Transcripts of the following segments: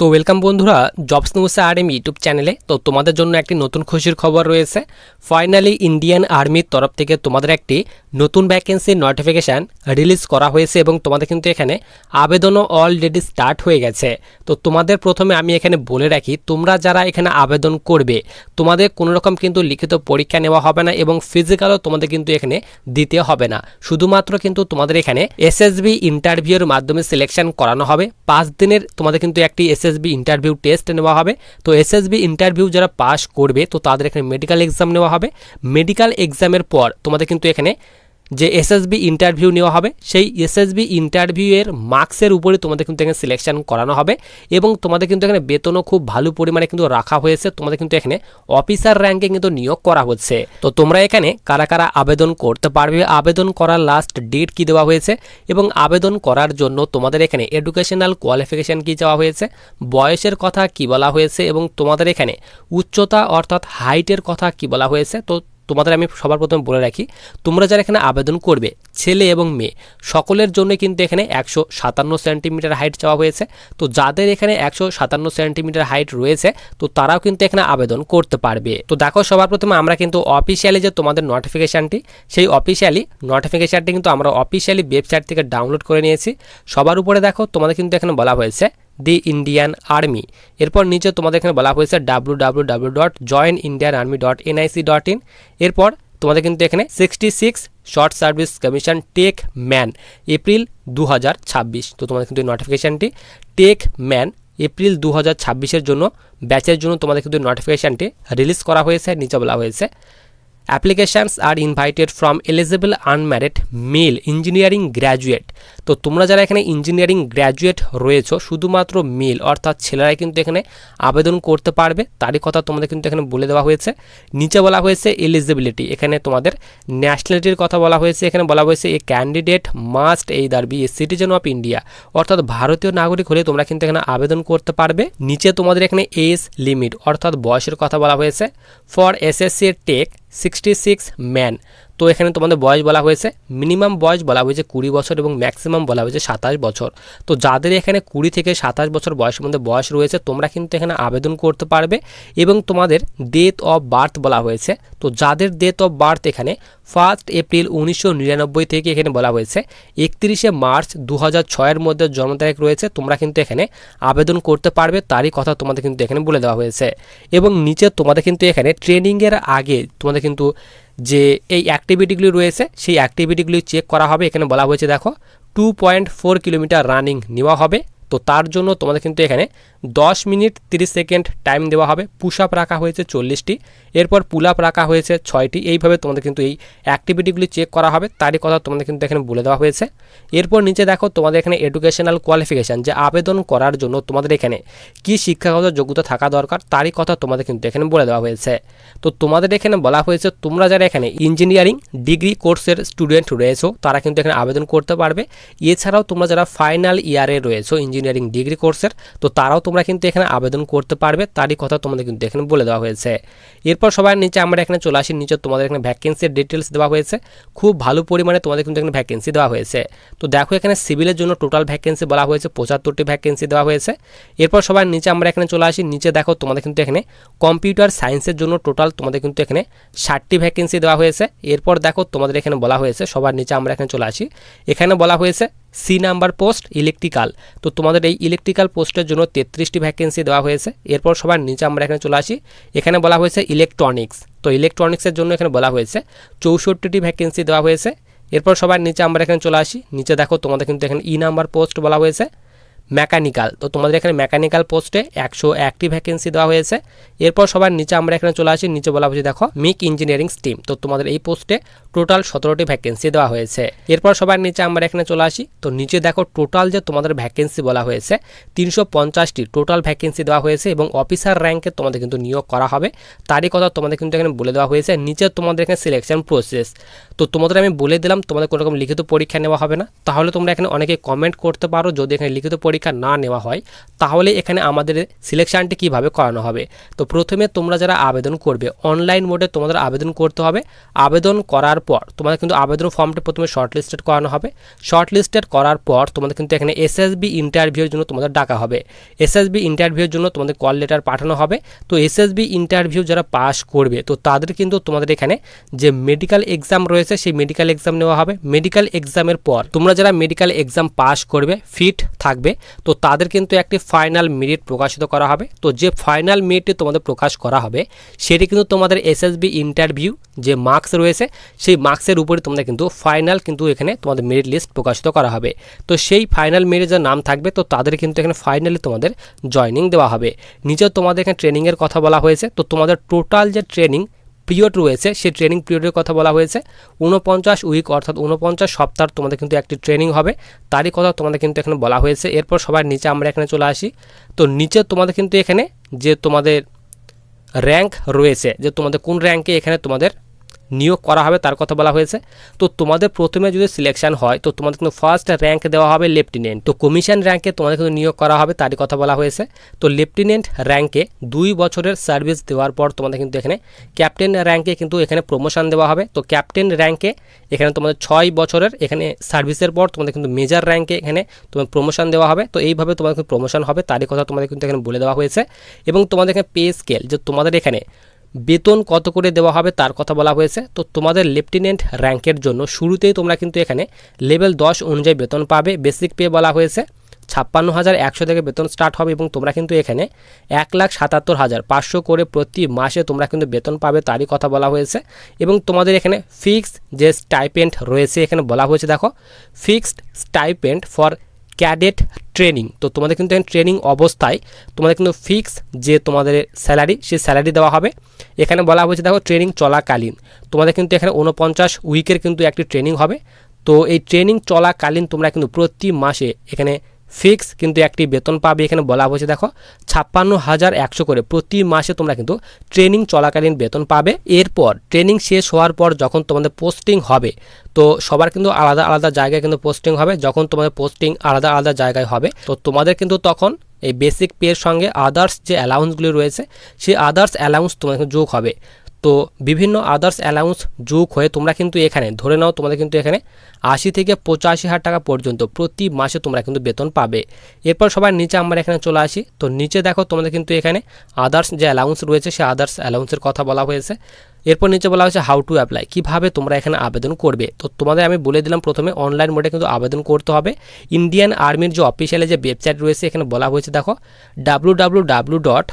তো ওয়েলকাম বন্ধুরা jobs news R M YouTube চ্যানেলে তো তোমাদের জন্য একটি নতুন খুশির খবর রয়েছে। ফাইনালি ইন্ডিয়ান আর্মির তরফ থেকে তোমাদের একটি নতুন ভ্যাকেন্সির নোটিফিকেশান রিলিজ করা হয়েছে এবং তোমাদের কিন্তু এখানে আবেদনও অলরেডি স্টার্ট হয়ে গেছে। তো তোমাদের প্রথমে আমি এখানে বলে রাখি, তোমরা যারা এখানে আবেদন করবে, তোমাদের কোনো রকম কিন্তু লিখিত পরীক্ষা নেওয়া হবে না এবং ফিজিক্যালও তোমাদের কিন্তু এখানে দিতে হবে না। শুধুমাত্র কিন্তু তোমাদের এখানে এসএসবি ইন্টারভিউর মাধ্যমে সিলেকশন করানো হবে। পাঁচ দিনের তোমাদের কিন্তু একটি এসএসবি ইন্টারভিউ টেস্ট নেওয়া হবে। তো এসএসবি ইন্টারভিউ যারা পাস করবে, তো তাদের এখানে মেডিকেল এক্সাম নেওয়া হবে। মেডিকেল এক্সামের পর তোমাদের কিন্তু এখানে যে এসএসবি ইন্টারভিউ নেওয়া হবে, সেই এসএসবি ইন্টারভিউয়ের মার্কসের উপরে তোমাদের কিন্তু এখানে সিলেকশন করানো হবে এবং তোমাদের কিন্তু এখানে বেতনও খুব ভালো পরিমাণে কিন্তু রাখা হয়েছে। তোমাদের কিন্তু এখানে অফিসার র্যাঙ্কে কিন্তু নিয়োগ করা হচ্ছে। তো তোমরা এখানে কারা কারা আবেদন করতে পারবে? আবেদন করার লাস্ট ডেট কি দেওয়া হয়েছে? এবং আবেদন করার জন্য তোমাদের এখানে এডুকেশনাল কোয়ালিফিকেশান কি চাওয়া হয়েছে? বয়সের কথা কি বলা হয়েছে? এবং তোমাদের এখানে উচ্চতা অর্থাৎ হাইটের কথা কি বলা হয়েছে? তো তোমাদের আমি সবার প্রথমে বলে রাখি, তোমরা যারা এখানে আবেদন করবে, ছেলে এবং মেয়ে, সকলের জন্য কিন্তু এখানে একশো সাতান্ন সেন্টিমিটার হাইট চাওয়া হয়েছে। তো যাদের এখানে একশো সাতান্ন সেন্টিমিটার হাইট রয়েছে, তো তারাও কিন্তু এখানে আবেদন করতে পারবে। তো দেখো সবার প্রথমে আমরা কিন্তু অফিসিয়ালি যে তোমাদের নোটিফিকেশানটি সেই অফিসিয়ালি নোটিফিকেশানটি কিন্তু আমরা অফিসিয়ালি ওয়েবসাইট থেকে ডাউনলোড করে নিয়েছি। সবার উপরে দেখো তোমাদের কিন্তু এখানে বলা হয়েছে দি ইন্ডিয়ান আর্মি। এরপর নিচে তোমাদের এখানে বলা হয়েছে W W W dot join Indian army dot NIC dot in এরপর তোমাদের কিন্তু এখানে sixty six short service commission tech man April দু হাজার ছাব্বিশ। তো তোমাদের কিন্তু নোটিফিকেশানটি টেক ম্যান এপ্রিল দু হাজার ছাব্বিশের জন্য ব্যাচের জন্য তোমাদের কিন্তু নোটিফিকেশানটি রিলিজ করা হয়েছে, নিচে বলা হয়েছে। Applications are invited from eligible unmarried male engineering graduate তো তোমরা যারা এখানে ইঞ্জিনিয়ারিং গ্র্যাজুয়েট রয়েছো, শুধুমাত্র মেল অর্থাৎ ছেলেরাই কিন্তু এখানে আবেদন করতে পারবে। তারই কথা তোমাদের কিন্তু এখানে বলে দেওয়া হয়েছে। নিচে বলা হয়েছে এলিজিবিলিটি এখানে তোমাদের ন্যাশনালিটির কথা বলা হয়েছে। এখানে বলা হয়েছে এ ক্যান্ডিডেট মাস্ট এই দার be a citizen of India অর্থাৎ ভারতীয় নাগরিক হলে তোমরা কিন্তু এখানে আবেদন করতে পারবে। নিচে তোমাদের এখানে এজ লিমিট অর্থাৎ বয়সের কথা বলা হয়েছে। For SSC tech sixty six man তো এখানে তোমাদের বয়স বলা হয়েছে মিনিমাম বয়স বলা হয়েছে কুড়ি বছর এবং ম্যাক্সিমাম বলা হয়েছে সাতাশ বছর। তো যাদের এখানে কুড়ি থেকে সাতাশ বছর বয়সের মধ্যে বয়স রয়েছে, তোমরা কিন্তু এখানে আবেদন করতে পারবে এবং তোমাদের ডেথ অফ বার্থ বলা হয়েছে। তো যাদের ডেথ অফ বার্থ এখানে ফার্স্ট এপ্রিল উনিশশো নিরানব্বই থেকে এখানে বলা হয়েছে, একত্রিশে মার্চ দু হাজার ছয়ের মধ্যে জন্ম তারিখ রয়েছে, তোমরা কিন্তু এখানে আবেদন করতে পারবে, তারই কথা তোমাদের কিন্তু এখানে বলে দেওয়া হয়েছে। এবং নিচে তোমাদের কিন্তু এখানে ট্রেনিংয়ের আগে তোমাদের কিন্তু যে এই অ্যাক্টিভিটিগুলি রয়েছে, সেই অ্যাক্টিভিটিগুলি চেক করা হবে। এখানে বলা হয়েছে, দেখো two point four kilometre running নেওয়া হবে। তো তার জন্য তোমাদের কিন্তু এখানে দশ মিনিট তিরিশ সেকেন্ড টাইম দেওয়া হবে। পুশ আপ রাখা হয়েছে চল্লিশটি। এরপর পুল আপ রাখা হয়েছে ছয়টি। এইভাবে তোমাদের কিন্তু এই অ্যাক্টিভিটিগুলি চেক করা হবে। তারই কথা তোমাদের কিন্তু এখানে বলে দেওয়া হয়েছে। এরপর নিচে দেখো তোমাদের এখানে এডুকেশনাল কোয়ালিফিকেশান যে আবেদন করার জন্য তোমাদের এখানে কি শিক্ষাগত যোগ্যতা থাকা দরকার, তারই কথা তোমাদের কিন্তু এখানে বলে দেওয়া হয়েছে। তো তোমাদের এখানে বলা হয়েছে, তোমরা যারা এখানে ইঞ্জিনিয়ারিং ডিগ্রি কোর্সের স্টুডেন্ট রয়েছো, তারা কিন্তু এখানে আবেদন করতে পারবে। এছাড়াও তোমরা যারা ফাইনাল ইয়ারে রয়েছো ডিগ্রি কোর্সের তো তারাও তোমরা কিন্তু এখানে আবেদন করতে পারবে, তারই কথা তোমাদের কিন্তু এখানে বলে দেওয়া হয়েছে। এরপর সবার নিচে আমরা এখানে চলে আসি, নিচে তোমাদের এখানে ভ্যাকেন্সির ডিটেলস দেওয়া হয়েছে। খুব ভালো পরিমাণে তোমাদের কিন্তু এখানে ভ্যাকেন্সি দেওয়া হয়েছে। তো দেখো এখানে সিভিলের জন্য টোটাল ভ্যাকেন্সি বলা হয়েছে, পঁচাত্তরটি ভ্যাকেন্সি দেওয়া হয়েছে। এরপর সবার নিচে আমরা এখানে চলে আসি, নিচে দেখো তোমাদের কিন্তু এখানে কম্পিউটার সায়েন্সের জন্য টোটাল তোমাদের কিন্তু এখানে ষাটটি ভ্যাকেন্সি দেওয়া হয়েছে। এরপর দেখো তোমাদের এখানে বলা হয়েছে, সবার নিচে আমরা এখানে চলে আসি। এখানে বলা হয়েছে সি নাম্বার পোস্ট, ইলেকট্রিক্যাল। তো তোমাদের এই ইলেকট্রিক্যাল পোস্টের জন্য তেত্রিশটি ভ্যাকেন্সি দেওয়া হয়েছে। এরপর সবার নিচে আমরা এখানে চলে আসি। এখানে বলা হয়েছে ইলেকট্রনিক্স। তো ইলেকট্রনিক্সের জন্য এখানে বলা হয়েছে চৌষট্টিটি ভ্যাকেন্সি দেওয়া হয়েছে। এরপর সবার নিচে আমরা এখানে চলে আসি। নিচে দেখো তোমাদের কিন্তু এখানে ই নাম্বার পোস্ট বলা হয়েছে। মেকানিক্যাল তো তোমাদের এখানে মেকানিক্যাল পোস্টে একশো একটি ভ্যাকেন্সি দেওয়া হয়েছে। এরপর সবার নিচে আমরা এখানে চলে আসি, নিচে বলা হয়েছে, দেখো মিক ইঞ্জিনিয়ারিং স্টিম তো তোমাদের এই পোস্টে টোটাল সতেরোটি ভ্যাকেন্সি দেওয়া হয়েছে। এরপর সবার নিচে আমরা এখানে চলে আসি, তো নিচে দেখো টোটাল যে তোমাদের ভ্যাকেন্সি বলা হয়েছে, তিনশো পঞ্চাশটি টোটাল ভ্যাকেন্সি দেওয়া হয়েছে এবং অফিসার র্যাঙ্কে তোমাদের কিন্তু নিয়োগ করা হবে। তারই কথা তোমাদের কিন্তু এখানে বলে দেওয়া হয়েছে, নিচে তোমাদের এখানে সিলেকশন প্রসেস তো তোমাদের আমি বলে দিলাম, তোমাদের কোনো রকম লিখিত পরীক্ষা নেওয়া হবে না। তাহলে তোমরা এখানে অনেকে কমেন্ট করতে পারো, যদি এখানে লিখিত পরীক্ষা পরীক্ষা না নেওয়া হয়, তাহলে এখানে আমাদের সিলেকশানটি কীভাবে করানো হবে? তো প্রথমে তোমরা যারা আবেদন করবে অনলাইন মোডে তোমাদের আবেদন করতে হবে। আবেদন করার পর তোমাদের কিন্তু আবেদন ফর্মটি প্রথমে শর্ট লিস্টেড করানো হবে। শর্ট লিস্টেড করার পর তোমাদের কিন্তু এখানে এসএসবি ইন্টারভিউর জন্য তোমাদের ডাকা হবে। এসএসবি ইন্টারভিউর জন্য তোমাদের কল লেটার পাঠানো হবে। তো এসএসবি ইন্টারভিউ যারা পাস করবে, তো তাদের কিন্তু তোমাদের এখানে যে মেডিকেল এক্সাম রয়েছে, সেই মেডিকেল এক্সাম নেওয়া হবে। মেডিকেল এক্সামের পর তোমরা যারা মেডিকেল এক্সাম পাস করবে ফিট থাকবে তো তাদের কিন্তু একটি ফাইনাল মেরিট প্রকাশিত করা হবে। তো যে ফাইনাল মেরিটটি তোমাদের প্রকাশ করা হবে, সেটি কিন্তু তোমাদের এসএসবি ইন্টারভিউ যে মার্কস রয়েছে, সেই মার্কসের উপরে তোমাদের কিন্তু ফাইনাল কিন্তু এখানে তোমাদের মেরিট লিস্ট প্রকাশিত করা হবে। তো সেই ফাইনাল মেরিট যার নাম থাকবে, তো তাদের কিন্তু এখানে ফাইনালি তোমাদের জয়নিং দেওয়া হবে। নিচে তোমাদের এখানে ট্রেনিংয়ের কথা বলা হয়েছে, তো তোমাদের টোটাল যে ট্রেনিং পিরিয়ড রয়েছে, সেই ট্রেনিং পিরিয়ডের কথা বলা হয়েছে। উনপঞ্চাশ উইক অর্থাৎ উনপঞ্চাশ সপ্তাহ তোমাদের কিন্তু একটি ট্রেনিং হবে। তারই কথা তোমাদের কিন্তু এখানে বলা হয়েছে। এরপর সবার নিচে আমরা এখানে চলে আসি। তো নিচে তোমাদের কিন্তু এখানে যে তোমাদের র্যাঙ্ক রয়েছে, যে তোমাদের কোন র্যাঙ্কে এখানে তোমাদের নিয়োগ করা হবে, তার কথা বলা হয়েছে। তো তোমাদের প্রথমে যদি সিলেকশন হয়, তো তোমাদের কিন্তু ফার্স্ট র্যাঙ্ক দেওয়া হবে লেফটেন্যান্ট তো কমিশন র্যাঙ্কে তোমাদের কিন্তু নিয়োগ করা হবে, তারই কথা বলা হয়েছে। তো লেফটেন্যান্ট র্যাঙ্কে দুই বছরের সার্ভিস দেওয়ার পর তোমাদের কিন্তু এখানে ক্যাপ্টেন র্যাঙ্কে কিন্তু এখানে প্রমোশন দেওয়া হবে। তো ক্যাপ্টেন র্যাঙ্কে এখানে তোমাদের ছয় বছরের এখানে সার্ভিসের পর তোমাদের কিন্তু মেজর র্যাঙ্কে এখানে তোমার প্রমোশন দেওয়া হবে। তো এইভাবে তোমাদের কিন্তু প্রমোশন হবে, তারই কথা তোমাদের কিন্তু এখানে বলে দেওয়া হয়েছে। এবং তোমাদের এখানে পে স্কেল যে তোমাদের এখানে বেতন কত করে দেওয়া হবে তার কথা বলা হয়েছে। তো তোমাদের লেফটেন্যান্ট র্যাঙ্কের জন্য শুরুতেই তোমরা কিন্তু এখানে লেভেল দশ অনুযায়ী বেতন পাবে। বেসিক পে বলা হয়েছে। ছাপ্পান্ন হাজার একশো থেকে বেতন স্টার্ট হবে এবং তোমরা কিন্তু এখানে এক লাখ সাতাত্তর হাজার পাঁচশো করে প্রতি মাসে তোমরা কিন্তু বেতন পাবে তারই কথা বলা হয়েছে। এবং তোমাদের এখানে ফিক্সড যে স্টাইপেন্ট রয়েছে এখানে বলা হয়েছে, দেখো। Fixed stipend for cadet training. তো তোমাদের কিন্তু এখানে ট্রেনিং অবস্থায় তোমাদের কিন্তু ফিক্স যে তোমাদের স্যালারি, সেই স্যালারি দেওয়া হবে। এখানে বলা হয়েছে, দেখো, ট্রেনিং চলাকালীন। তোমাদের কিন্তু এখানে উনপঞ্চাশ উইকের কিন্তু একটি ট্রেনিং হবে। তো এই ট্রেনিং চলাকালীন তোমরা কিন্তু প্রতি মাসে এখানে ফিক্স, কিন্তু একটি বেতন পাবে এখানে বলা হয়েছে, দেখো, ছাপ্পান্ন হাজার একশো করে। প্রতি মাসে তোমরা কিন্তু ট্রেনিং চলাকালীন বেতন পাবে। এরপর ট্রেনিং শেষ হওয়ার পর যখন তোমাদের পোস্টিং হবে, তো সবার কিন্তু আলাদা আলাদা জায়গায় কিন্তু পোস্টিং হবে। যখন তোমাদের পোস্টিং আলাদা আলাদা জায়গায় হবে, তো তোমাদের কিন্তু তখন এই বেসিক পের সঙ্গে আদার্স যে অ্যালাউন্সগুলি রয়েছে, সেই আদার্স অ্যালাউন্স তোমাদের যোগ হবে। তো বিভিন্ন আদার্স অ্যালাউন্স যোগ হয়ে তোমরা কিন্তু এখানে, ধরে নাও তোমাদের কিন্তু এখানে আশি থেকে পঁচাশি হাজার টাকা পর্যন্ত প্রতি মাসে তোমরা কিন্তু বেতন পাবে। এরপর সবার নিচে আমরা এখানে চলে আসি। তো নিচে দেখো তোমাদের কিন্তু এখানে আদার্স যে অ্যালাউন্স রয়েছে, সে আদার্স অ্যালাউন্সের কথা বলা হয়েছে। এরপর নিচে বলা হয়েছে হাউ টু অ্যাপ্লাই কীভাবে তোমরা এখানে আবেদন করবে। তো তোমাদের আমি বলে দিলাম প্রথমে অনলাইন মোডে কিন্তু আবেদন করতে হবে। ইন্ডিয়ান আর্মির যে অফিসিয়ালি যে ওয়েবসাইট রয়েছে, এখানে বলা হয়েছে, দেখো W W dot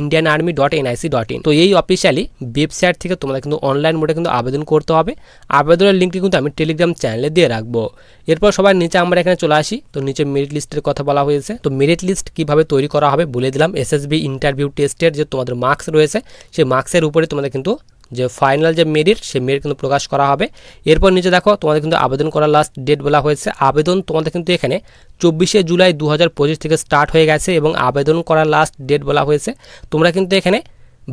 Indian army dot dot তো এই অফিসিয়ালি ওয়েবসাইট থেকে তোমাদের কিন্তু অনলাইন মোডে কিন্তু আবেদন করতে হবে। আবেদনের লিঙ্কটি কিন্তু আমি টেলিগ্রাম চ্যানেলে দিয়ে রাখব। এরপর সবার নিচে আমরা এখানে চলে আসি। তো নিচে মেরিট লিস্টের কথা বলা হয়েছে। তো মেরিট লিস্ট কীভাবে তৈরি করা হবে বলে দিলাম। এসএসবি ইন্টারভিউ টেস্টের যে তোমাদের মার্কস রয়েছে, সেই মার্কসের উপরে তোমাদের কিন্তু যে ফাইনাল যে মেরিট, সেই মেরিট কিন্তু প্রকাশ করা হবে। এরপর নিচে দেখো, তোমাদের কিন্তু আবেদন করার লাস্ট ডেট বলা হয়েছে। আবেদন তোমাদের কিন্তু এখানে চব্বিশে জুলাই দু হাজার পঁচিশ থেকে স্টার্ট হয়ে গেছে এবং আবেদন করার লাস্ট ডেট বলা হয়েছে। তোমরা কিন্তু এখানে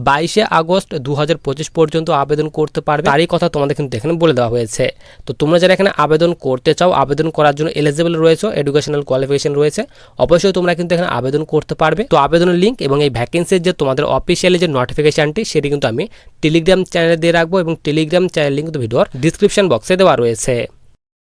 বাইশে আগস্ট দু হাজার পঁচিশ পর্যন্ত আবেদন করতে পারবে। তারই কথা তোমাদের কিন্তু এখানে বলে দেওয়া হয়েছে। তো তোমরা যারা এখানে আবেদন করতে চাও, আবেদন করার জন্য এলিজিবল রয়েছে এডুকেশনাল কোয়ালিফিকেশন রয়েছে, অবশ্যই তোমরা কিন্তু এখানে আবেদন করতে পারবে। তো আবেদনের লিঙ্ক এবং এই ভ্যাকেন্সির যে তোমাদের অফিসিয়ালি যে নোটিফিকেশনটি সেটি কিন্তু আমি টেলিগ্রাম চ্যানেলে দিয়ে রাখব এবং টেলিগ্রাম চ্যানেল লিঙ্ক কিন্তু ভিডিওর ডিসক্রিপশন বক্সে দেওয়া রয়েছে।